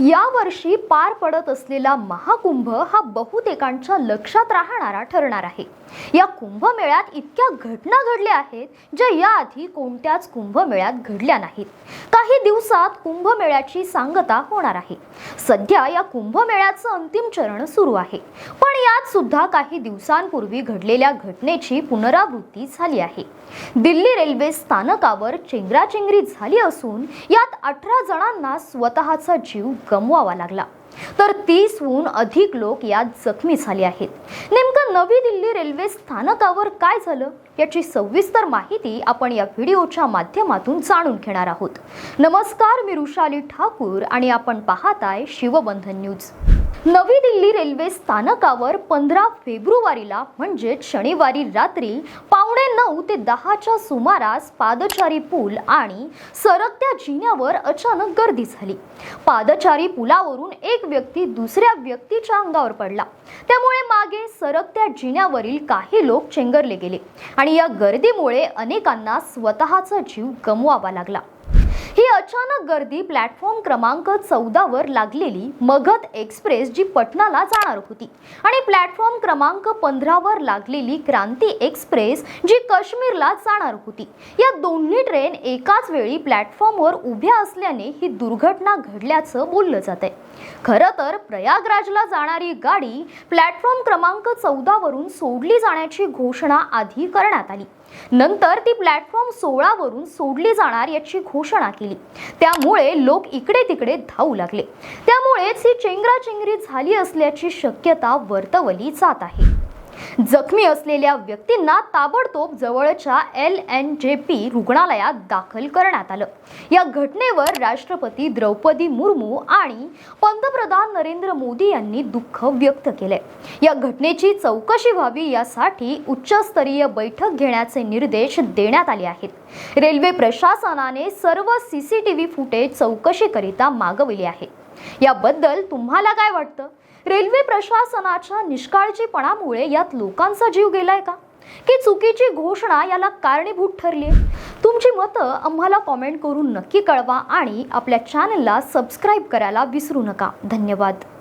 यावर्षी पार पडत असलेला महाकुंभ हा बहुतेकांच्या लक्षात राहणारा ठरणार आहे. या कुंभमेळ्यात इतक्या घटना घडल्या आहेत ज्या याआधी कोणत्याच कुंभमेळ्यात घडल्या नाहीत. काही दिवसात कुंभमेळ्याची सांगता होणार आहे. सध्या या कुंभमेळ्याचं अंतिम चरण सुरू आहे. पण यात सुद्धा काही दिवसांपूर्वी घडलेल्या घटनेची पुनरावृत्ती झाली आहे. दिल्ली रेल्वे स्थानकावर चेंगराचेंगरी झाली असून यात अठरा जणांना स्वतःचा जीव गमवावा लागला. तर तीसहून अधिक लोक यात जखमी झाले आहेत. नेमकं नवी दिल्ली रेल्वे स्थानकावर काय झालं याची सविस्तर माहिती आपण या व्हिडिओच्या माध्यमातून जाणून घेणार आहोत. नमस्कार मी रुशाली ठाकूर आणि आपण पाहताय शिवबंधन न्यूज. नवी दिल्ली रेल्वे स्थानकावर पंधरा फेब्रुवारीला म्हणजेच शनिवारी रात्री पावणे नऊ ते दहाच्या सुमारास पादचारी पूल आणि सरकत्या जिन्यावर अचानक गर्दी झाली. पादचारी पुलावरून एक व्यक्ती दुसऱ्या व्यक्तीच्या अंगावर पडला. त्यामुळे मागे सरकत्या जिन्यावरील काही लोक चेंगरले गेले आणि या गर्दीमुळे अनेकांना स्वतःचा जीव गमवावा लागला. ही अचानक गर्दी प्लॅटफॉर्म क्रमांक चौदावर लागलेली मगध एक्सप्रेस जी पटनाला जाणार होती. आणि प्लॅटफॉर्म क्रमांक पंधरावर लागलेली क्रांती एक्सप्रेस जी काश्मीरला जाणार होती. या दोन्ही ट्रेन एकाच वेळी प्लॅटफॉर्मवर उभ्या असल्याने ही दुर्घटना घडल्याचं बोललं जात आहे खरं तर प्रयागराजला जाणारी गाडी प्लॅटफॉर्म क्रमांक चौदावरून सोडली जाण्याची घोषणा आधी करण्यात आली. नंतर ती प्लॅटफॉर्म सोळावरून सोडली जाणार याची घोषणा केली. त्यामुळे लोक इकडे तिकडे धावू लागले. त्यामुळेच ही चेंगराचेंगरी झाली असल्याची शक्यता वर्तवली जात आहे. जखमी असलेल्या व्यक्तींना ताबडतोब जवळच्या एल एन जे पी रुग्णालयात दाखल करण्यात आलं. या घटनेवर राष्ट्रपती द्रौपदी मुर्मू आणि पंतप्रधान नरेंद्र मोदी यांनी दुःख व्यक्त केले या घटनेची चौकशी व्हावी यासाठी उच्चस्तरीय बैठक घेण्याचे निर्देश देण्यात आले आहेत. रेल्वे प्रशासनाने सर्व C C T V footage चौकशीकरिता मागविले आहे. याबद्दल तुम्हाला काय वाटतं? रेल्वे प्रशासनाच्या निष्काळजीपणामुळे यात लोकांचा जीव गेलाय का? की चुकीची घोषणा याला कारणीभूत ठरली तुमची मतं आम्हाला कॉमेंट करून नक्की कळवा आणि आपल्या चॅनलला सबस्क्राईब करायला विसरू नका. धन्यवाद.